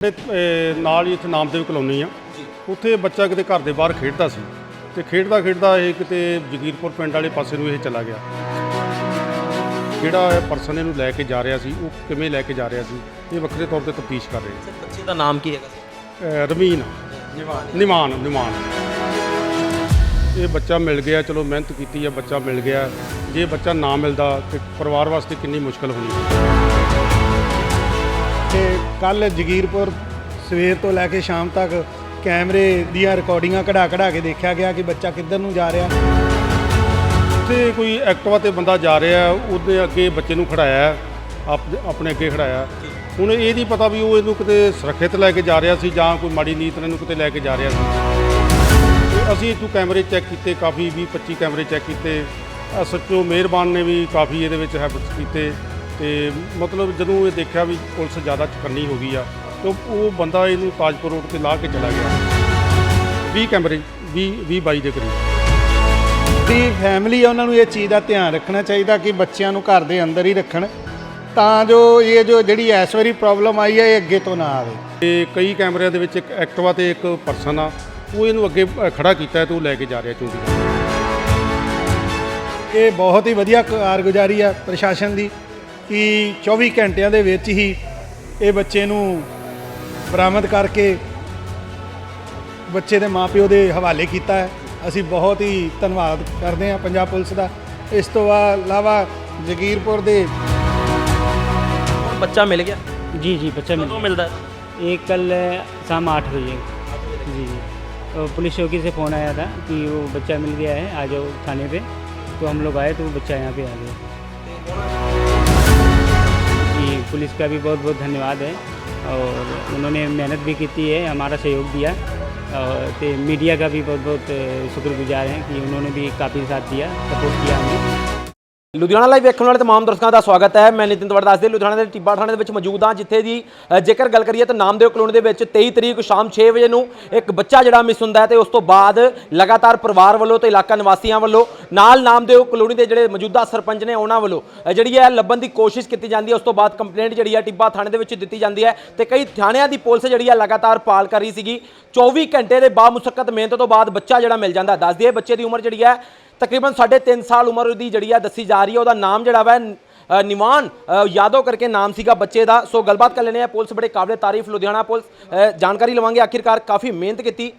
ਅਹ, ਨਾਲ ਹੀ ਇੱਥੇ ਨਾਮਦੇਵ ਕਲੋਨੀ ਆ। ਉੱਥੇ ਬੱਚਾ ਕਿਤੇ ਘਰ ਦੇ ਬਾਹਰ ਖੇਡਦਾ ਸੀ ਤੇ ਖੇਡਦਾ ਖੇਡਦਾ ਇਹ ਕਿਤੇ ਜਗੀਰਪੁਰ ਪਿੰਡ ਵਾਲੇ ਪਾਸੇ ਨੂੰ ਇਹ ਚਲਾ ਗਿਆ। ਜਿਹੜਾ ਪਰਸਨ ਇਹਨੂੰ ਲੈ ਕੇ ਜਾ ਰਿਹਾ ਸੀ ਉਹ ਕਿਵੇਂ ਲੈ ਕੇ ਜਾ ਰਿਹਾ ਸੀ ਇਹ ਵੱਖਰੇ ਤੌਰ ਤੇ ਤਫਤੀਸ਼ ਕਰ ਰਹੇ। ਸਰ ਬੱਚੇ ਦਾ ਨਾਮ ਕੀ ਹੈਗਾ ਰਮੀਨ। ਨਿਮਾਨ ਨਿਮਾਨ ਇਹ ਬੱਚਾ ਮਿਲ ਗਿਆ ਚਲੋ ਮਿਹਨਤ ਕੀਤੀ ਹੈ ਬੱਚਾ ਮਿਲ ਗਿਆ। ਜੇ ਬੱਚਾ ਨਾ ਮਿਲਦਾ ਤੇ ਪਰਿਵਾਰ ਵਾਸਤੇ ਕਿੰਨੀ ਮੁਸ਼ਕਲ ਹੋਣੀ। ਕੱਲ ਜਗੀਰਪੁਰ ਸਵੇਰ ਤੋਂ ਲੈ ਕੇ ਸ਼ਾਮ ਤੱਕ ਕੈਮਰੇ ਦੀਆਂ ਰਿਕਾਰਡਿੰਗਾਂ ਕਢਾ ਕਢਾ ਕੇ ਦੇਖਿਆ ਗਿਆ ਕਿ ਬੱਚਾ ਕਿੱਧਰ ਨੂੰ ਜਾ ਰਿਹਾ। ਉੱਥੇ ਕੋਈ ਐਕਟਿਵਾ ਤੇ ਬੰਦਾ ਜਾ ਰਿਹਾ, ਉਹਦੇ ਅੱਗੇ ਬੱਚੇ ਨੂੰ ਖੜਾਇਆ, ਆਪ- ਆਪਣੇ ਅੱਗੇ ਖੜਾਇਆ। ਹੁਣ ਇਹ ਨਹੀਂ ਪਤਾ ਵੀ ਉਹ ਇਹਨੂੰ ਕਿਤੇ ਸੁਰੱਖਿਅਤ ਲੈ ਕੇ ਜਾ ਰਿਹਾ ਸੀ ਜਾਂ ਕੋਈ ਮਾੜੀ ਨੀਤ ਨਾਲ ਇਹਨੂੰ ਕਿਤੇ ਲੈ ਕੇ ਜਾ ਰਿਹਾ ਸੀ। ਤੇ ਅਸੀਂ ਇੱਥੋਂ ਕੈਮਰੇ ਚੈੱਕ ਕੀਤੇ, ਕਾਫੀ 20 25 ਕੈਮਰੇ ਚੈੱਕ ਕੀਤੇ। ਐਸਐਚਓ ਮਿਹਰਬਾਨ ਨੇ ਵੀ ਕਾਫੀ ਇਹਦੇ ਵਿੱਚ ਹੈਬਿਟਸ ਕੀਤੇ। ਤੇ ਮਤਲਬ ਜਦੋਂ ਇਹ ਦੇਖਿਆ ਵੀ ਪੁਲਿਸ ਜ਼ਿਆਦਾ ਚਕੰਨੀ ਹੋ ਗਈ ਆ ਤੇ ਉਹ- ਬੰਦਾ ਇਹਨੂੰ ਤਾਜਪੁਰ ਰੋਡ ਤੇ ਲਾ ਕੇ ਚਲਾ ਗਿਆ। 20 ਕੈਮਰੇ 20 20 22 ਦੇ ਕਰੀਬ। ਦੀ ਫੈਮਿਲੀ ਆ ਉਹਨਾਂ ਨੂੰ ਇਹ ਚੀਜ਼ ਦਾ ਧਿਆਨ ਰੱਖਣਾ ਚਾਹੀਦਾ ਕਿ ਬੱਚਿਆਂ ਨੂੰ ਘਰ ਦੇ ਅੰਦਰ ਹੀ ਰੱਖਣ। ਤਾਂ ਜੋ ਇਹ ਜੋ ਜਿਹੜੀ ਇਸ ਵਾਰੀ ਪ੍ਰੋਬਲਮ ਆਈ ਹੈ ਇਹ ਅੱਗੇ ਤੋਂ ਨਾ ਆਵੇ। ਤੇ ਕਈ ਕੈਮਰਿਆਂ ਦੇ ਵਿੱਚ ਇੱਕ ਐਕਟਿਵਾ ਤੇ ਇੱਕ ਪਰਸਨ ਆ ਉਹ ਇਹਨੂੰ ਅੱਗੇ ਖੜਾ ਕੀਤਾ ਤੇ ਉਹ ਲੈ ਕੇ ਜਾ ਰਿਹਾ ਚੂੰਗੀ ਇਹ ਬਹੁਤ ਹੀ ਵਧੀਆ ਕਾਰਗੁਜ਼ਾਰੀ ਹੈ ਪ੍ਰਸ਼ਾਸਨ ਦੀ। ਕਿ 24 ਘੰਟਿਆਂ ਦੇ ਵਿੱਚ ਹੀ ਇਹ ਬੱਚੇ ਨੂੰ ਬਰਾਮਦ ਕਰਕੇ ਬੱਚੇ ਦੇ ਮਾਪਿਓ ਦੇ ਹਵਾਲੇ ਕੀਤਾ ਹੈ ਅਸੀਂ ਬਹੁਤ ਹੀ ਧੰਨਵਾਦ ਕਰਦੇ ਹਾਂ ਪੰਜਾਬ ਪੁਲਿਸ ਦਾ ਇਸ ਤੋਂ ਇਲਾਵਾ ਜਗੀਰਪੁਰ ਦੇ ਹੁਣ ਬੱਚਾ ਮਿਲ ਗਿਆ जी जी बच्चा मिल ਕਦੋਂ ਮਿਲਦਾ ਹੈ? ये कल शाम आठ बजे जी जी तो पुलिस चौकी से फ़ोन आया था कि वो बच्चा मिल गया है आ जाओ थाने पे तो हम लोग आए तो वो बच्चा यहाँ पे आ गया जी पुलिस का भी बहुत बहुत धन्यवाद है। और उन्होंने मेहनत भी की है, हमारा सहयोग दिया। और मीडिया का भी बहुत बहुत शुक्रगुजार हैं कि उन्होंने भी काफ़ी साथ दिया, सपोर्ट किया हमें ਲੁਧਿਆਣਾ ਲਾਈਵ ਵੇਖਣ ਵਾਲੇ ਤਮਾਮ ਦਰਸ਼ਕਾਂ ਦਾ ਸਵਾਗਤ ਹੈ। ਮੈਂ ਨਿਤਿਨ ਤਵੜ ਦੱਸਦੇ, ਲੁਧਿਆਣਾ ਦੇ ਟਿੱਬਾ ਥਾਣੇ ਦੇ ਵਿੱਚ ਮੌਜੂਦ ਹਾਂ, ਜਿੱਥੇ ਦੀ ਜੇਕਰ ਗੱਲ ਕਰੀਏ ਤਾਂ ਨਾਮਦੇਵ ਕਲੋਨੀ ਦੇ ਵਿੱਚ 23 ਤਰੀਕ ਸ਼ਾਮ 6 ਵਜੇ ਨੂੰ ਇੱਕ ਬੱਚਾ ਜਿਹੜਾ ਮਿਸ ਹੁੰਦਾ ਹੈ ਤੇ ਉਸ ਤੋਂ ਬਾਅਦ ਲਗਾਤਾਰ ਪਰਿਵਾਰ ਵੱਲੋਂ ਤੇ ਇਲਾਕਾ ਨਿਵਾਸੀਆਂ ਵੱਲੋਂ ਨਾਲ ਨਾਮਦੇਵ ਕਲੋਨੀ ਦੇ ਜਿਹੜੇ ਮੌਜੂਦਾ ਸਰਪੰਚ ਨੇ ਉਹਨਾਂ ਵੱਲੋਂ ਜਿਹੜੀ ਹੈ ਲੱਭਣ ਦੀ ਕੋਸ਼ਿਸ਼ ਕੀਤੀ ਜਾਂਦੀ ਹੈ। ਉਸ ਤੋਂ ਬਾਅਦ ਕੰਪਲੇਂਟ ਜਿਹੜੀ ਹੈ ਟਿੱਬਾ ਥਾਣੇ ਦੇ ਵਿੱਚ ਦਿੱਤੀ ਜਾਂਦੀ ਹੈ ਤੇ ਕਈ ਥਾਣਿਆਂ ਦੀ ਪੁਲਿਸ ਜਿਹੜੀ ਹੈ ਲਗਾਤਾਰ ਪਾਲ ਕਰ ਰਹੀ ਸੀਗੀ। 24 ਘੰਟੇ ਦੇ ਬਾਮੁਸ਼ੱਕਤ ਮਿਹਨਤ ਤੋਂ ਬਾਅਦ ਬੱਚਾ ਜਿਹੜਾ ਮਿਲ ਜਾਂਦਾ ਦੱਸਦੀ ਦਈਏ ਬੱਚੇ ਦੀ ਉਮਰ ਜਿਹੜੀ ਹੈ ਤਕਰੀਬਨ 3.5 ਸਾਲ ਉਮਰ ਦੀ ਜਿਹੜੀ ਹੈ ਦੱਸੀ ਜਾ ਰਹੀ ਹੈ ਉਹਦਾ ਨਾਮ ਜਿਹੜਾ ਵਾ ਅ, ਨਿਵਾਨ ਯਾਦਵ ਕਰਕੇ ਨਾਮ ਸੀਗਾ ਬੱਚੇ ਦਾ। ਸੋ ਗੱਲਬਾਤ ਕਰ ਲੈਣੇ ਆ ਪੁਲਿਸ ਬੜੇ ਕਾਬਲੇ ਤਾਰੀਫ ਲੁਧਿਆਣਾ ਪੁਲਿਸ। ਜਾਣਕਾਰੀ ਲਵਾਂਗੇ ਆਖਿਰਕਾਰ ਕਾਫੀ ਮਿਹਨਤ ਕੀਤੀ।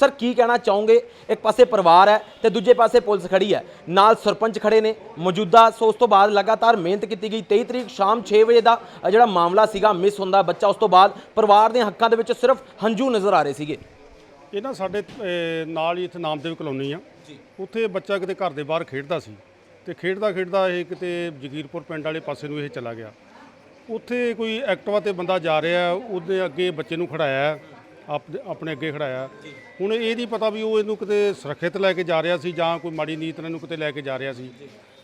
ਸਰ ਕੀ ਕਹਿਣਾ ਚਾਹੋਗੇ? ਇੱਕ ਪਾਸੇ ਪਰਿਵਾਰ ਹੈ ਤੇ ਦੂਜੇ ਪਾਸੇ ਪੁਲਿਸ ਖੜੀ ਹੈ। ਨਾਲ ਸਰਪੰਚ ਖੜੇ ਨੇ ਮੌਜੂਦਾ ਸੋ ਉਸ ਤੋਂ ਬਾਅਦ ਲਗਾਤਾਰ ਮਿਹਨਤ ਕੀਤੀ ਗਈ। 23 ਤਰੀਕ ਸ਼ਾਮ 6 ਵਜੇ ਦਾ ਜਿਹੜਾ ਮਾਮਲਾ ਸੀਗਾ ਮਿਸ ਹੁੰਦਾ ਬੱਚਾ ਉਸ ਤੋਂ ਬਾਅਦ ਪਰਿਵਾਰ ਦੇ ਹੱਕਾਂ ਦੇ ਵਿੱਚ ਸਿਰਫ ਹੰਝੂ ਨਜ਼ਰ ਆ ਰਹੇ ਸੀਗੇ। ਇਹ ਨਾ ਸਾਡੇ ਅਹ, ਨਾਲ ਹੀ ਇੱਥੇ ਨਾਮਦੇਵ ਕਲੋਨੀ ਆ। ਉੱਥੇ ਬੱਚਾ ਕਿਤੇ ਘਰ ਦੇ ਬਾਹਰ ਖੇਡਦਾ ਸੀ ਤੇ ਖੇਡਦਾ ਖੇਡਦਾ ਇਹ ਕਿਤੇ ਜਗੀਰਪੁਰ ਪਿੰਡ ਵਾਲੇ ਪਾਸੇ ਨੂੰ ਇਹ ਚਲਾ ਗਿਆ। ਉੱਥੇ ਕੋਈ ਐਕਟਿਵਾ ਤੇ ਬੰਦਾ ਜਾ ਰਿਹਾ ਉਹਦੇ ਅੱਗੇ ਬੱਚੇ ਨੂੰ ਖੜਾਇਆ ਆਪ- ਆਪਣੇ ਅੱਗੇ ਖੜਾਇਆ। ਹੁਣ ਇਹ ਨਹੀਂ ਪਤਾ ਵੀ ਉਹ ਇਹਨੂੰ ਕਿਤੇ ਸੁਰੱਖਿਅਤ ਲੈ ਕੇ ਜਾ ਰਿਹਾ ਸੀ ਜਾਂ ਕੋਈ ਮਾੜੀ ਨੀਤ ਨਾਲ ਇਹਨੂੰ ਕਿਤੇ ਲੈ ਕੇ ਜਾ ਰਿਹਾ ਸੀ।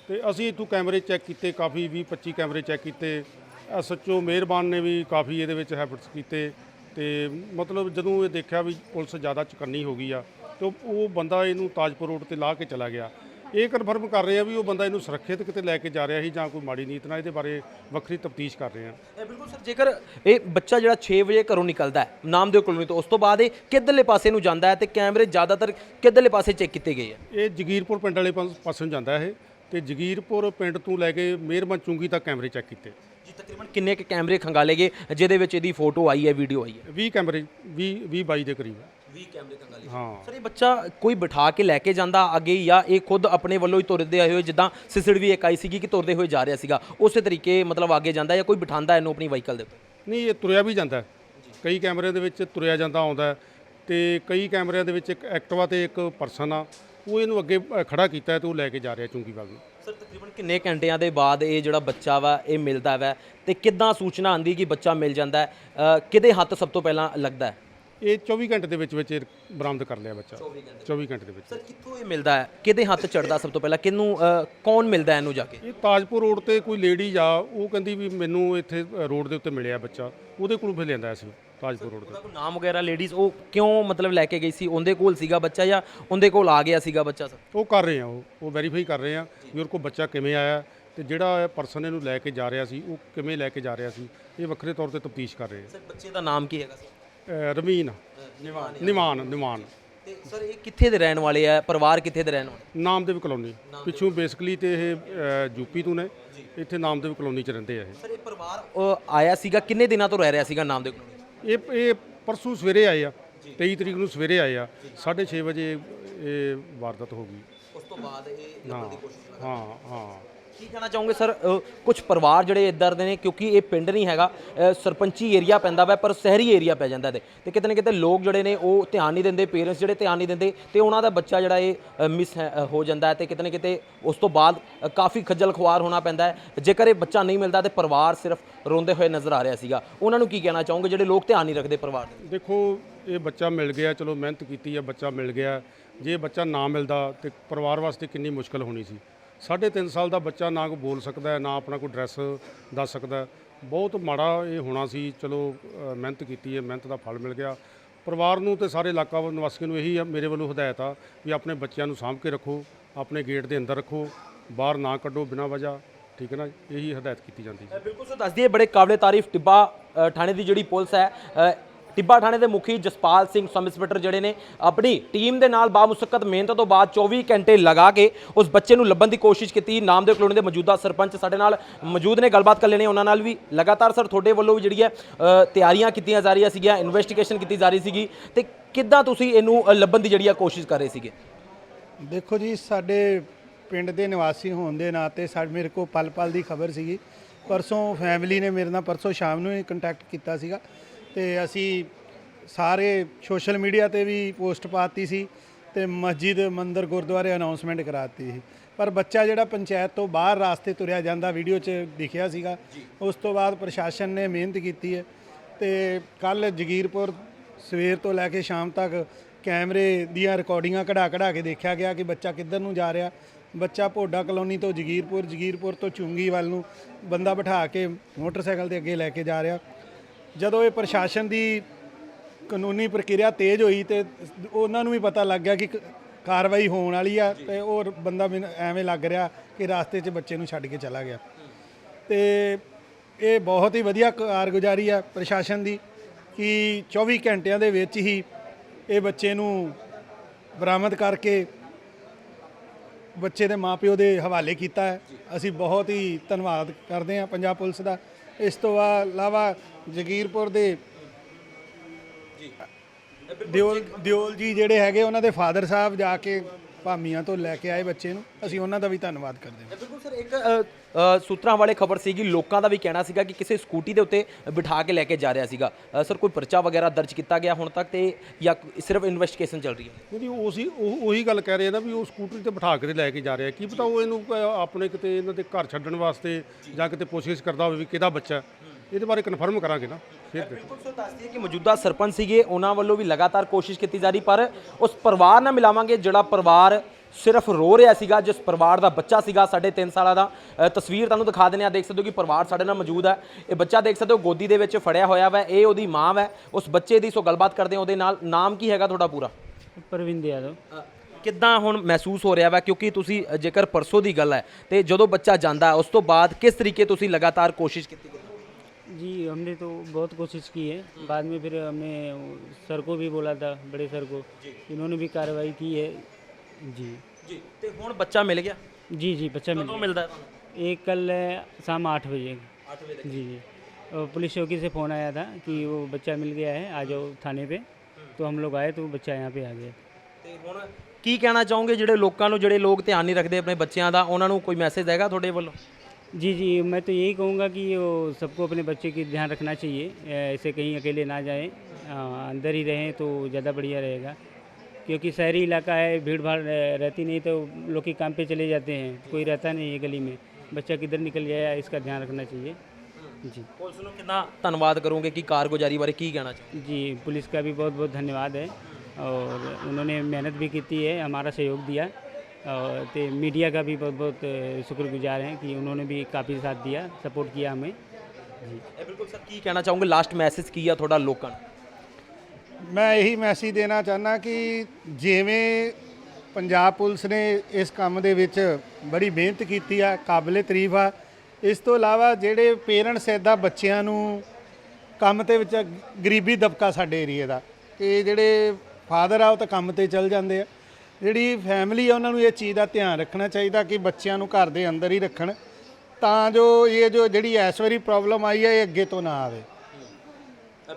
ਤੇ ਅਸੀਂ ਇੱਥੋਂ ਕੈਮਰੇ ਚੈੱਕ ਕੀਤੇ ਕਾਫੀ 20 25 ਕੈਮਰੇ ਚੈੱਕ ਕੀਤੇ। ਐਸਐਚਓ ਮਿਹਰਬਾਨ ਨੇ ਵੀ ਕਾਫੀ ਇਹਦੇ ਵਿੱਚ ਹੈਬਿਟਸ ਕੀਤੇ। ਤੇ ਮਤਲਬ ਜਦੋਂ ਇਹ ਦੇਖਿਆ ਵੀ ਪੁਲਿਸ ਜ਼ਿਆਦਾ ਚਕੰਨੀ ਹੋ ਗਈ ਆ ਤੇ ਉਹ- ਬੰਦਾ ਇਹਨੂੰ ਤਾਜਪੁਰ ਰੋਡ ਤੇ ਲਾ ਕੇ ਚਲਾ ਗਿਆ। ਇਹ ਕਨਫਰਮ ਕਰ ਰਹੇ ਆ ਵੀ ਉਹ ਬੰਦਾ ਇਹਨੂੰ ਸੁਰੱਖਿਅਤ ਕਿਤੇ ਲੈ ਕੇ ਜਾ ਰਿਹਾ ਸੀ ਜਾਂ ਕੋਈ ਮਾੜੀ ਨੀਤ ਨਾਲ ਇਹਦੇ ਬਾਰੇ ਵੱਖਰੀ ਤਫਤੀਸ਼ ਕਰ ਰਹੇ ਆ। ਇਹ ਬਿਲਕੁਲ ਸਰ ਜੇਕਰ ਇਹ ਬੱਚਾ ਜਿਹੜਾ 6 ਵਜੇ ਘਰੋਂ ਨਿਕਲਦਾ ਹੈ ਨਾਮਦੇਵ ਕਲੋਨੀ ਤੋਂ ਉਸ ਤੋਂ ਬਾਅਦ ਇਹ ਕਿੱਧਰਲੇ ਪਾਸੇ ਨੂੰ ਜਾਂਦਾ ਹੈ ਤੇ ਕੈਮਰੇ ਜ਼ਿਆਦਾਤਰ ਕਿੱਧਰਲੇ ਪਾਸੇ ਚੈੱਕ ਕੀਤੇ ਗਏ ਆ? ਇਹ ਜਗੀਰਪੁਰ ਪਿੰਡ ਵਾਲੇ ਪਾਸ- ਨੂੰ ਜਾਂਦਾ ਇਹ ਤੇ ਜਗੀਰਪੁਰ ਪਿੰਡ ਤੋਂ ਲੈ ਕੇ ਮਿਹਰਮਨ ਚੁੰਗੀ ਤੱਕ ਕੈਮਰੇ ਚੈੱਕ ਕੀਤੇ। ਜੀ ਤਕਰੀਬਨ ਕਿੰਨੇ ਕੁ ਕੈਮਰੇ ਖੰਗਾਲੇ ਗਏ ਜਿਹਦੇ ਵਿੱਚ ਇਹਦੀ ਫੋਟੋ ਆਈ ਹੈ ਵੀਡੀਓ ਆਈ ਹੈ? 20 ਕੈਮਰੇ 20 20 22 ਦੇ ਕਰੀਬ 20 ਕੈਮਰੇ ਖੰਗਾਲੇ ਹਾਂ। ਸਰ ਇਹ ਬੱਚਾ ਕੋਈ ਬਿਠਾ ਕੇ ਲੈ ਕੇ ਜਾਂਦਾ ਅੱਗੇ ਜਾਂ ਇਹ ਖੁਦ ਆਪਣੇ ਵੱਲੋਂ ਹੀ ਤੁਰਦੇ ਆਏ ਹੋਏ ਜਿੱਦਾਂ ਸਿਸੜ ਵੀ ਇੱਕ ਆਈ ਸੀਗੀ ਕਿ ਤੁਰਦੇ ਹੋਏ ਜਾ ਰਿਹਾ ਸੀਗਾ ਉਸੇ ਤਰੀਕੇ ਮਤਲਬ ਅੱਗੇ ਜਾਂਦਾ ਜਾਂ ਕੋਈ ਬਿਠਾਉਂਦਾ ਇਹਨੂੰ ਆਪਣੀ ਵਾਹੀਕਲ ਦੇ ਉੱਤੇ? ਨਹੀਂ ਇਹ ਤੁਰਿਆ ਵੀ ਜਾਂਦਾ ਹੈ। ਕਈ ਕੈਮਰਿਆਂ ਦੇ ਵਿੱਚ ਤੁਰਿਆ ਜਾਂਦਾ ਆਉਂਦਾ ਹੈ ਤੇ ਕਈ ਕੈਮਰਿਆਂ ਦੇ ਵਿੱਚ ਇੱਕ ਐਕਟਿਵਾ ਤੇ ਇੱਕ ਪਰਸਨ ਆ ਉਹ ਇਹਨੂੰ ਅੱਗੇ ਅ, ਖੜਾ ਕੀਤਾ ਹੈ ਤੇ ਉਹ ਲੈ ਕੇ ਜਾ ਰਿਹਾ ਚੁੰਗੀ ਵੱਲ ਨੂੰ। ਸਰ ਤਕਰੀਬਨ ਕਿੰਨੇ ਘੰਟਿਆਂ ਦੇ ਬਾਅਦ ਇਹ ਜਿਹੜਾ ਬੱਚਾ ਵਾ ਇਹ ਮਿਲਦਾ ਵਾ? ਤੇ ਕਿੱਦਾਂ ਸੂਚਨਾ ਆਂਦੀ ਕਿ ਬੱਚਾ ਮਿਲ ਜਾਂਦਾ ਹੈ? ਕਿਹਦੇ ਹੱਥ ਸਭ ਤੋਂ ਪਹਿਲਾਂ ਲੱਗਦਾ ਹੈ? ਇਹ 24 ਘੰਟੇ ਦੇ ਵਿੱਚ ਵਿੱਚ ਇਹ ਬਰਾਮਦ ਕਰ ਲਿਆ ਬੱਚਾ। 24 ਘੰਟੇ ਦੇ ਵਿੱਚ। ਸਰ ਕਿੱਥੋਂ ਇਹ ਮਿਲਦਾ ਹੈ? ਕਿਹਦੇ ਹੱਥ ਚੜਦਾ ਸਭ ਤੋਂ ਪਹਿਲਾਂ? ਕਿਹਨੂੰ ਅ, ਕੌਣ ਮਿਲਦਾ ਹੈ ਇਹਨੂੰ ਜਾ ਕੇ? ਇਹ ਤਾਜਪੁਰ ਰੋਡ ਤੇ ਕੋਈ ਲੇਡੀ ਆ ਉਹ ਕਹਿੰਦੀ ਵੀ ਮੈਨੂੰ ਇੱਥੇ ਅ, ਰੋਡ ਦੇ ਉੱਤੇ ਮਿਲਿਆ ਬੱਚਾ। ਉਹਦੇ ਕੋਲੋਂ ਫਿਰ ਲਿਆਂਦਾ ਸੀ ਤਾਜਪੁਰ ਰੋਡ ਤੇ ਉਹਦਾ ਕੋਈ ਨਾਮ ਵਗੈਰਾ ਲੇਡੀਜ਼ ਉਹ ਕਿਉਂ ਮਤਲਬ ਲੈ ਕੇ ਗਈ ਸੀ? ਉਹਦੇ ਕੋਲ ਸੀਗਾ ਬੱਚਾ ਜਾਂ ਉਹਦੇ ਕੋਲ ਆ ਗਿਆ ਸੀਗਾ ਬੱਚਾ ਸਰ? ਉਹ ਕਰ ਰਹੇ ਆ ਉਹ ਉਹ ਵੈਰੀਫਾਈ ਕਰ ਰਹੇ ਆ ਵੀ ਉਹਦੇ ਕੋਲ ਬੱਚਾ ਕਿਵੇਂ ਆਇਆ ਤੇ ਜਿਹੜਾ ਪਰਸਨ ਇਹਨੂੰ ਲੈ ਕੇ ਜਾ ਰਿਹਾ ਸੀ ਉਹ ਕਿਵੇਂ ਲੈ ਕੇ ਜਾ ਰਿਹਾ ਸੀ ਇਹ ਵੱਖਰੇ ਤੌਰ ਤੇ ਤਫਤੀਸ਼ ਕਰ ਰਹੇ ਸਰ ਬੱਚੇ ਦਾ ਨਾਮ ਕੀ ਹੈਗਾ ਸਰ? ਆ ਅ, ਰਮੀਨ ਨਿਵਾਨ ਨਿਮਾਨ ਤੇ ਸਰ ਇਹ ਕਿੱਥੇ ਦੇ ਰਹਿਣ ਵਾਲੇ ਆ? ਪਰਿਵਾਰ ਕਿੱਥੇ ਦੇ ਰਹਿਣ ਵਾਲੇ? ਨਾਮਦੇਵ ਕਲੋਨੀ। ਪਿੱਛੋਂ ਬੇਸਿਕਲੀ ਤੇ ਇਹ ਯੂਪੀ ਤੋਂ ਨੇ। ਇੱਥੇ ਨਾਮਦੇਵ ਕਲੋਨੀ ਚ ਰਹਿੰਦੇ ਆ ਸਰ ਇਹ ਪਰਿਵਾਰ ਆਇਆ ਸੀਗਾ ਕਿੰਨੇ ਦਿਨਾਂ ਤੋਂ ਰਹਿ ਰਿਹਾ ਸੀਗਾ ਨਾਮ ਦੇ ਕਲੋਨੀ ਇਹ ਇਹ ਪਰਸੋਂ ਸਵੇਰੇ ਆਏ ਆ 23 ਤਰੀਕ ਨੂੰ ਸਵੇਰੇ ਆਏ ਆ 6:30 ਵਜੇ ਇਹ ਵਾਰਦਾਤ ਹੋ ਗਈ। ਉਸ ਤੋਂ ਬਾਅਦ ਇਹ ਹਾਂ ਹਾਂ ਹਾਂ। ਕੀ ਕਹਿਣਾ ਚਾਹੋਗੇ ਸਰ? ਕੁਝ ਪਰਿਵਾਰ ਜਿਹੜੇ ਇੱਧਰ ਦੇ ਨੇ, ਕਿਉਂਕਿ ਇਹ ਪਿੰਡ ਨਹੀਂ ਹੈਗਾ ਸਰਪੰਚੀ ਏਰੀਆ ਪੈਂਦਾ ਵਾ, ਪਰ ਸ਼ਹਿਰੀ ਏਰੀਆ ਪੈ ਜਾਂਦਾ ਇਹਦੇ। ਤੇ ਕਿਤੇ ਨਾ ਕਿਤੇ ਲੋਕ ਜਿਹੜੇ ਨੇ, ਉਹ ਧਿਆਨ ਨਹੀਂ ਦਿੰਦੇ ਪੇਰੈਂਟਸ ਜਿਹੜੇ ਧਿਆਨ ਨਹੀਂ ਦਿੰਦੇ, ਤੇ ਉਹਨਾਂ ਦਾ ਬੱਚਾ ਜਿਹੜਾ ਇਹ ਮਿਸ ਹੋ ਜਾਂਦਾ ਹੈ। ਤੇ ਕਿਤੇ ਨਾ ਕਿਤੇ ਉਸ ਤੋਂ ਬਾਅਦ ਕਾਫੀ ਖੱਜਲ ਖੁਆਰ ਹੋਣਾ ਪੈਂਦਾ ਹੈ। ਜੇਕਰ ਇਹ ਬੱਚਾ ਨਹੀਂ ਮਿਲਦਾ, ਤੇ ਪਰਿਵਾਰ ਸਿਰਫ ਰੋਂਦੇ ਹੋਏ ਨਜ਼ਰ ਆ ਰਿਹਾ ਸੀਗਾ। ਉਹਨਾਂ ਨੂੰ ਕੀ ਕਹਿਣਾ ਚਾਹੋਗੇ, ਜਿਹੜੇ ਲੋਕ ਧਿਆਨ ਨਹੀਂ ਰੱਖਦੇ ਪਰਿਵਾਰ ਦੇ? ਦੇਖੋ, ਇਹ ਬੱਚਾ ਮਿਲ ਗਿਆ, ਚਲੋ ਮਿਹਨਤ ਕੀਤੀ ਹੈ ਬੱਚਾ ਮਿਲ ਗਿਆ। ਜੇ ਬੱਚਾ ਨਾ ਮਿਲਦਾ, ਤੇ ਪਰਿਵਾਰ ਵਾਸਤੇ ਕਿੰਨੀ ਮੁਸ਼ਕਲ ਹੋਣੀ ਸੀ। ਸਾਢੇ ਤਿੰਨ ਸਾਲ ਦਾ ਬੱਚਾ ਨਾ ਕੋਈ ਬੋਲ ਸਕਦਾ ਨਾ ਆਪਣਾ ਕੋਈ ਡਰੈਸ ਦੱਸ ਸਕਦਾ ਬਹੁਤ ਮਾੜਾ ਇਹ ਹੋਣਾ ਸੀ, ਚਲੋ ਮਿਹਨਤ ਕੀਤੀ ਹੈ, ਮਿਹਨਤ ਦਾ ਫਲ ਮਿਲ ਗਿਆ। ਪਰਿਵਾਰ ਨੂੰ ਤੇ ਸਾਰੇ ਇਲਾਕਾ ਨਿਵਾਸੀਆਂ ਨੂੰ ਇਹੀ ਮੇਰੇ ਵੱਲੋਂ ਹਦਾਇਤ ਆ ਵੀ ਆਪਣੇ ਬੱਚਿਆਂ ਨੂੰ ਸਾਂਭ ਕੇ ਰੱਖੋ, ਆਪਣੇ ਗੇਟ ਦੇ ਅੰਦਰ ਰੱਖੋ, ਬਾਹਰ ਨਾ ਕੱਢੋ ਬਿਨਾਂ ਵਜ੍ਹਾ, ਠੀਕ ਹੈ ਨਾ ਇਹੀ ਹਦਾਇਤ ਕੀਤੀ ਜਾਂਦੀ ਹੈ। ਬਿਲਕੁਲ ਸੋ ਦੱਸ ਦਈਏ, ਬੜੇ ਕਾਬਲੇ ਤਾਰੀਫ, ਟਿੱਬਾ ਥਾਣੇ ਦੀ ਜਿਹੜੀ ਪੁਲਿਸ ਹੈ ਟਿੱਬਾ ਥਾਣੇ ਦੇ ਮੁਖੀ ਜਸਪਾਲ ਸਿੰਘ ਸਬ ਇੰਸਪੈਕਟਰ ਜਿਹੜੇ ਨੇ ਆਪਣੀ ਟੀਮ ਦੇ ਨਾਲ ਬਾਮੁਸ਼ੱਕਤ ਮਿਹਨਤ ਤੋਂ ਬਾਅਦ 24 ਘੰਟੇ ਲਗਾ ਕੇ ਉਸ ਬੱਚੇ ਨੂੰ ਲੱਭਣ ਦੀ ਕੋਸ਼ਿਸ਼ ਕੀਤੀ। ਨਾਮ ਨਾਮਦੇਵ ਕਲੋਨੀ ਦੇ ਮੌਜੂਦਾ ਸਰਪੰਚ ਸਾਡੇ ਨਾਲ ਮੌਜੂਦ ਨੇ, ਗੱਲਬਾਤ ਕਰ ਲੈਣੇ ਉਹਨਾਂ ਨਾਲ ਵੀ। ਲਗਾਤਾਰ ਸਰ, ਤੁਹਾਡੇ ਵੱਲੋਂ ਵੀ ਜਿਹੜੀ ਹੈ ਤਿਆਰੀਆਂ ਕੀਤੀਆਂ ਜਾ ਰਹੀਆਂ ਸੀਗੀਆਂ ਇਨਵੈਸਟੀਗੇਸ਼ਨ ਕੀਤੀ ਜਾ ਰਹੀ ਸੀਗੀ। ਤੇ ਕਿੱਦਾਂ ਤੁਸੀਂ ਇਹਨੂੰ ਲੱਭਣ ਦੀ ਜਿਹੜੀ ਆ ਕੋਸ਼ਿਸ਼ ਕਰ ਰਹੇ ਸੀਗੇ? ਦੇਖੋ ਜੀ, ਸਾਡੇ ਪਿੰਡ ਦੇ ਨਿਵਾਸੀ ਹੋਣ ਦੇ ਨਾਤੇ ਸਾਡੇ ਮੇਰੇ ਕੋਲ ਪਲ ਪਲ ਦੀ ਖਬਰ ਸੀਗੀ। ਪਰਸੋਂ ਫੈਮਿਲੀ ਨੇ ਮੇਰੇ ਨਾਲ ਪਰਸੋਂ ਸ਼ਾਮ ਨੂੰ ਹੀ ਕੰਟੈਕਟ ਕੀਤਾ ਸੀਗਾ। ਤੇ ਅਸੀਂ ਸਾਰੇ ਸੋਸ਼ਲ ਮੀਡੀਆ ਤੇ ਵੀ ਪੋਸਟ ਪਾਤੀ ਸੀ ਤੇ ਮਸਜਿਦ, ਮੰਦਰ, ਗੁਰਦੁਆਰੇ ਅਨਾਉਂਸਮੈਂਟ ਕਰਾਤੀ ਸੀ। ਪਰ ਬੱਚਾ ਜਿਹੜਾ ਪੰਚਾਇਤ ਤੋਂ ਬਾਹਰ ਰਾਸਤੇ ਤੁਰਿਆ ਜਾਂਦਾ ਵੀਡੀਓ 'ਚ ਦਿਖਿਆ ਸੀਗਾ, ਉਸ ਤੋਂ ਬਾਅਦ ਪ੍ਰਸ਼ਾਸਨ ਨੇ ਮਿਹਨਤ ਕੀਤੀ ਹੈ ਤੇ ਕੱਲ ਜਗੀਰਪੁਰ ਸਵੇਰ ਤੋਂ ਲੈ ਕੇ ਸ਼ਾਮ ਤੱਕ ਕੈਮਰੇ ਦੀਆਂ ਰਿਕਾਰਡਿੰਗਾਂ ਕਢਾ ਕਢਾ ਕੇ ਦੇਖਿਆ ਗਿਆ ਕਿ ਬੱਚਾ ਕਿੱਧਰ ਨੂੰ ਜਾ ਰਿਹਾ। ਬੱਚਾ ਭੋਡਾ ਕਲੋਨੀ ਤੋਂ ਜਗੀਰਪੁਰ ਜਗੀਰਪੁਰ ਤੋਂ ਚੁੰਗੀ ਵੱਲ ਨੂੰ ਬੰਦਾ ਬਿਠਾ ਕੇ ਮੋਟਰਸਾਈਕਲ ਤੇ ਅੱਗੇ ਲੈ ਕੇ ਜਾ ਰਿਹਾ। ਜਦੋਂ ਇਹ ਪ੍ਰਸ਼ਾਸਨ ਦੀ ਕਾਨੂੰਨੀ ਪ੍ਰਕਿਰਿਆ ਤੇਜ਼ ਹੋਈ ਤੇ ਉਹਨਾਂ ਨੂੰ ਵੀ ਪਤਾ ਲੱਗ ਗਿਆ ਕਿ ਕਾਰਵਾਈ ਹੋਣ ਵਾਲੀ ਆ ਤੇ ਉਹ ਬੰਦਾ ਮੈਨੂੰ ਐਵੇਂ ਲੱਗ ਰਿਹਾ ਕਿ ਰਾਸਤੇ 'ਚ ਬੱਚੇ ਨੂੰ ਛੱਡ ਕੇ ਚਲਾ ਗਿਆ। ਤੇ ਇਹ ਬਹੁਤ ਹੀ ਵਧੀਆ ਕਾਰਗੁਜ਼ਾਰੀ ਆ ਪ੍ਰਸ਼ਾਸਨ ਦੀ ਕਿ 24 ਘੰਟਿਆਂ ਦੇ ਵਿੱਚ ਹੀ ਇਹ ਬੱਚੇ ਨੂੰ ਬਰਾਮਦ ਕਰਕੇ ਬੱਚੇ ਦੇ ਮਾਪਿਓ ਦੇ ਹਵਾਲੇ ਕੀਤਾ ਹੈ। ਅਸੀਂ ਬਹੁਤ ਹੀ ਧੰਨਵਾਦ ਕਰਦੇ ਹਾਂ ਪੰਜਾਬ ਪੁਲਿਸ ਦਾ। ਇਸ ਤੋਂ ਇਲਾਵਾ ਜਗੀਰਪੁਰ ਦੇ ਦਿਓਲ ਦਿਓਲ ਜੀ ਜਿਹੜੇ ਹੈਗੇ ਉਹਨਾਂ ਦੇ ਫਾਦਰ ਸਾਹਿਬ ਜਾ ਕੇ ਭਾਮੀਆਂ ਤੋਂ ਲੈ ਕੇ ਆਏ ਬੱਚੇ ਨੂੰ ਅਸੀਂ ਉਹਨਾਂ ਦਾ ਵੀ ਧੰਨਵਾਦ ਕਰਦੇ ਹਾਂ। ਬਿਲਕੁਲ ਸਰ ਇੱਕ ਸੂਤਰਾਂ ਵਾਲੇ ਖਬਰ ਸੀਗੀ ਲੋਕਾਂ ਦਾ ਵੀ ਕਹਿਣਾ ਸੀਗਾ ਕਿ ਕਿਸੇ ਸਕੂਟੀ ਦੇ ਉੱਤੇ ਬਿਠਾ ਕੇ ਲੈ ਕੇ ਜਾ ਰਿਹਾ ਸੀਗਾ। ਸਰ ਕੋਈ ਪਰਚਾ ਵਗੈਰਾ ਦਰਜ ਕੀਤਾ ਗਿਆ ਹੁਣ ਤੱਕ ਤੇ ਜਾਂ ਸਿਰਫ ਇਨਵੈਸਟੀਗੇਸ਼ਨ ਚੱਲ ਰਹੀ ਹੈ? ਉਹਦੀ ਉਸੀ ਉਹ ਉਹੀ ਗੱਲ ਕਹਿ ਰਹੇ ਨਾ ਵੀ ਉਹ ਸਕੂਟਰੀ ਤੇ ਬਿਠਾ ਕੇ ਲੈ ਕੇ ਜਾ ਰਿਹਾ। ਕੀ ਪਤਾ ਉਹ ਇਹਨੂੰ ਆਪਣੇ ਕਿਤੇ ਇਹਨਾਂ ਦੇ ਘਰ ਛੱਡਣ ਵਾਸਤੇ ਜਾਂ ਕਿਤੇ ਪੁੱਛਗਿੱਛ ਕਰਦਾ ਹੋਵੇ ਵੀ ਕਿਹਦਾ ਬੱਚਾ। ਇਹਦੇ ਬਾਰੇ ਕਨਫਰਮ ਕਰਾਂਗੇ ਨਾ ਫਿਰ ਬਿਲਕੁਲ ਸੋ ਦੱਸਦੀ ਕਿ ਮੌਜੂਦਾ ਸਰਪੰਚ ਸੀਗੇ ਉਹਨਾਂ ਵੱਲੋਂ ਵੀ ਲਗਾਤਾਰ ਕੋਸ਼ਿਸ਼ ਕੀਤੀ ਜਾ ਰਹੀ ਪਰ ਉਸ ਪਰਿਵਾਰ ਨਾਲ ਮਿਲਾਵਾਂਗੇ ਜਿਹੜਾ ਪਰਿਵਾਰ ਸਿਰਫ ਰੋ ਰਿਹਾ ਸੀਗਾ ਜਿਸ ਪਰਿਵਾਰ ਦਾ ਬੱਚਾ ਸੀਗਾ ਸਾਡੇ 3 ਸਾਲਾਂ ਦਾ। ਤਸਵੀਰ ਤੁਹਾਨੂੰ ਦਿਖਾ ਦਿੰਦੇ ਆ ਦੇਖ ਸਕਦੇ ਹੋ ਕਿ ਪਰਿਵਾਰ ਸਾਡੇ ਨਾਲ ਮੌਜੂਦ ਹੈ। ਇਹ ਬੱਚਾ ਦੇਖ ਸਕਦੇ ਹੋ ਗੋਦੀ ਦੇ ਵਿੱਚ ਫੜਿਆ ਹੋਇਆ ਵਾ ਇਹ ਉਹਦੀ ਮਾਂ ਵਾ ਉਸ ਬੱਚੇ ਦੀ ਸੋ ਗੱਲਬਾਤ ਕਰਦੇ ਆ ਉਹਦੇ ਨਾਲ। ਨਾਮ ਕੀ ਹੈਗਾ ਤੁਹਾਡਾ ਪੂਰਾ? ਪਰਵਿੰਦ ਯਾਦਵ। ਕਿੱਦਾਂ ਹੁਣ ਮਹਿਸੂਸ ਹੋ ਰਿਹਾ ਵਾ ਕਿਉਂਕਿ ਤੁਸੀਂ ਜੇਕਰ ਪਰਸੋਂ ਦੀ ਗੱਲ ਹੈ ਤੇ ਜਦੋਂ ਬੱਚਾ ਜਾਂਦਾ ਉਸ ਤੋਂ ਬਾਅਦ ਕਿਸ ਤਰੀਕੇ ਤੁਸੀਂ ਲਗਾਤਾਰ ਕੋਸ਼ਿਸ਼ ਕੀਤੀ? जी हमने तो बहुत कोशिश की है बाद में फिर हमने सर को भी बोला था बड़े सर को इन्होंने भी कार्रवाई की है जी ਜੀ ਤੇ ਹੁਣ ਬੱਚਾ ਮਿਲ ਗਿਆ जी जी बच्चा मिल ਕਦੋਂ ਮਿਲਦਾ ਹੈ ਤੁਹਾਨੂੰ एक कल अ, शाम आठ बजे 8 ਵਜੇ जी जी और पुलिस चौकी से फ़ोन आया था कि वो बच्चा मिल गया है आ जाओ थाने पे तो हम लोग आए तो वो बच्चा यहाँ पे आ गया ਤੇ ਹੁਣ ਕੀ ਕਹਿਣਾ ਚਾਹੋਗੇ ਜਿਹੜੇ ਲੋਕਾਂ ਨੂੰ ਜਿਹੜੇ ਲੋਕ ਧਿਆਨ ਨਹੀਂ ਰੱਖਦੇ ਆਪਣੇ ਬੱਚਿਆਂ ਦਾ ਉਹਨਾਂ ਨੂੰ ਕੋਈ ਮੈਸੇਜ ਹੈਗਾ ਤੁਹਾਡੇ ਵੱਲੋਂ जी जी मैं तो यही कहूँगा कि वो सबको अपने बच्चे की ध्यान रखना चाहिए अ, ऐसे कहीं अकेले ना जाएं अ, अंदर ही रहें तो ज़्यादा बढ़िया रहेगा क्योंकि शहरी इलाका है भीड़ भाड़ रह- रहती नहीं तो लोग के काम पे चले जाते हैं कोई रहता नहीं है गली में बच्चा किधर निकल जाए इसका ध्यान रखना चाहिए जी ਪੁਲਿਸ ਨੂੰ ਕਿੰਨਾ ਧੰਨਵਾਦ ਕਰੋਗੇ ਕਿ ਕਾਰਗੁਜ਼ਾਰੀ ਬਾਰੇ ਕੀ ਕਹਿਣਾ ਚਾਹੋਗੇ जी पुलिस का भी बहुत बहुत धन्यवाद है और उन्होंने मेहनत भी की है हमारा सहयोग दिया और ते मीडिया का भी बहुत बहुत अ, शुक्रगुजार हैं कि उन्होंने भी काफ़ी साथ दिया सपोर्ट किया हमें जी ਇਹ ਬਿਲਕੁਲ ਸਰ ਕੀ ਕਹਿਣਾ ਚਾਹੋਗੇ ਲਾਸਟ ਮੈਸੇਜ ਕੀ ਆ ਤੁਹਾਡਾ ਲੋਕਾਂ ਨੂੰ ਮੈਂ ਇਹੀ ਮੈਸੇਜ ਦੇਣਾ ਚਾਹੁੰਦਾ ਕਿ ਜਿਵੇਂ ਪੰਜਾਬ ਪੁਲਿਸ ਨੇ ਇਸ ਕੰਮ ਦੇ ਵਿੱਚ ਬੜੀ ਮਿਹਨਤ ਕੀਤੀ ਆ ਕਾਬਲੇ ਤਾਰੀਫ ਆ ਇਸ ਤੋਂ ਇਲਾਵਾ ਜਿਹੜੇ ਪੇਰੈਂਟਸ ਇੱਦਾਂ ਬੱਚਿਆਂ ਨੂੰ ਕੰਮ ਤੇ ਵਿੱਚ ਗਰੀਬੀ ਦਬਕਾ ਸਾਡੇ ਏਰੀਏ ਦਾ ਕਿ ਜਿਹੜੇ ਫਾਦਰ ਆ ਉਹ ਤਾਂ ਕੰਮ ਤੇ ਚਲ ਜਾਂਦੇ ਆ ਜਿਹੜੀ ਫੈਮਿਲੀ ਆ, ਉਹਨਾਂ ਨੂੰ ਇਹ ਚੀਜ਼ ਦਾ ਧਿਆਨ ਰੱਖਣਾ ਚਾਹੀਦਾ ਕਿ ਬੱਚਿਆਂ ਨੂੰ ਘਰ ਦੇ ਅੰਦਰ ਹੀ ਰੱਖਣ। ਤਾਂ ਜੋ ਇਹ ਜੋ ਜਿਹੜੀ ਇਸ ਵਾਰੀ ਪ੍ਰੋਬਲਮ ਆਈ ਹੈ ਇਹ ਅੱਗੇ ਤੋਂ ਨਾ ਆਵੇ।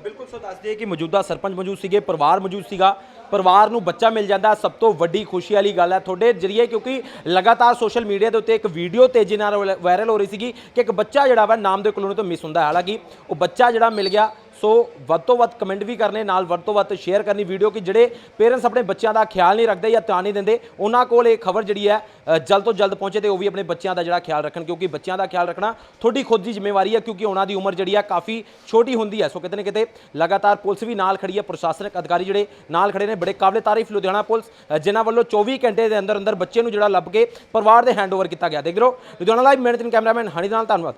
ਬਿਲਕੁਲ ਸੋ ਦੱਸ ਦਈਏ ਕਿ ਮੌਜੂਦਾ ਸਰਪੰਚ ਮੌਜੂਦ ਸੀਗੇ, ਪਰਿਵਾਰ ਮੌਜੂਦ ਸੀਗਾ। ਪਰਿਵਾਰ ਨੂੰ ਬੱਚਾ ਮਿਲ ਜਾਂਦਾ, ਸਭ ਤੋਂ ਵੱਡੀ ਖੁਸ਼ੀ ਵਾਲੀ ਗੱਲ ਹੈ ਤੁਹਾਡੇ ਜਰੀਏ, ਕਿਉਂਕਿ ਲਗਾਤਾਰ ਸੋਸ਼ਲ ਮੀਡੀਆ ਦੇ ਉੱਤੇ ਇੱਕ ਵੀਡੀਓ ਤੇਜ਼ੀ ਨਾਲ ਵਾਇਰਲ ਹੋ ਰਹੀ ਸੀਗੀ ਕਿ ਇੱਕ ਬੱਚਾ ਜਿਹੜਾ ਵਾ ਨਾਮ ਦੇ ਕਲੋਨੀ ਤੋਂ ਮਿਸ ਹੁੰਦਾ ਹਾਲਾਂਕਿ ਉਹ ਬੱਚਾ ਜਿਹੜਾ ਮਿਲ ਗਿਆ ਸੋ ਵੱਧ ਤੋਂ ਵੱਧ ਕਮੈਂਟ ਵੀ ਕਰਨੇ, ਨਾਲ ਵੱਧ ਤੋਂ ਵੱਧ ਸ਼ੇਅਰ ਕਰਨੀ ਵੀਡੀਓ ਕਿ ਜਿਹੜੇ ਪੇਰੈਂਟਸ ਆਪਣੇ ਬੱਚਿਆਂ ਦਾ ਖਿਆਲ ਨਹੀਂ ਰੱਖਦੇ ਜਾਂ ਧਿਆਨ ਨਹੀਂ ਦਿੰਦੇ, ਉਹਨਾਂ ਕੋਲ ਇਹ ਖਬਰ ਜਿਹੜੀ ਹੈ ਜਲਦ ਤੋਂ ਜਲਦ ਪਹੁੰਚੇ ਤੇ ਉਹ ਵੀ ਆਪਣੇ ਬੱਚਿਆਂ ਦਾ ਜਿਹੜਾ ਖਿਆਲ ਰੱਖਣ, ਕਿਉਂਕਿ ਬੱਚਿਆਂ ਦਾ ਖਿਆਲ ਰੱਖਣਾ ਤੁਹਾਡੀ ਖੁਦ ਦੀ ਜ਼ਿੰਮੇਵਾਰੀ ਹੈ, ਕਿਉਂਕਿ ਉਹਨਾਂ ਦੀ ਉਮਰ ਜਿਹੜੀ ਹੈ ਕਾਫੀ ਛੋਟੀ ਹੁੰਦੀ ਹੈ। ਸੋ ਕਿਤੇ ਨਾ ਕਿਤੇ ਲਗਾਤਾਰ ਪੁਲਿਸ ਵੀ ਨਾਲ ਖੜੀ ਹੈ, ਪ੍ਰਸ਼ਾਸਨਿਕ ਅਧਿਕਾਰੀ ਜਿਹੜੇ ਨਾਲ ਖੜੇ ਨੇ, ਬੜੇ ਕਾਬਲੇ ਤਾਰੀਫ ਲੁਧਿਆਣਾ ਪੁਲਿਸ ਜਿਨ੍ਹਾਂ ਵੱਲੋਂ 24 ਘੰਟੇ ਦੇ ਅੰਦਰ ਅੰਦਰ ਬੱਚੇ ਨੂੰ ਜਿਹੜਾ ਲੱਭ ਕੇ ਪਰਿਵਾਰ ਦੇ ਹੈਂਡਓਵਰ ਕੀਤਾ ਗਿਆ। ਦੇਖ ਲਓ ਲੁਧਿਆਣਾ ਲਾਈਵ ਮਿਹਨਤ ਕੈਮਰਾਮੈਨ, ਹਨੀ ਨਾਲ, ਧੰਨਵਾਦ।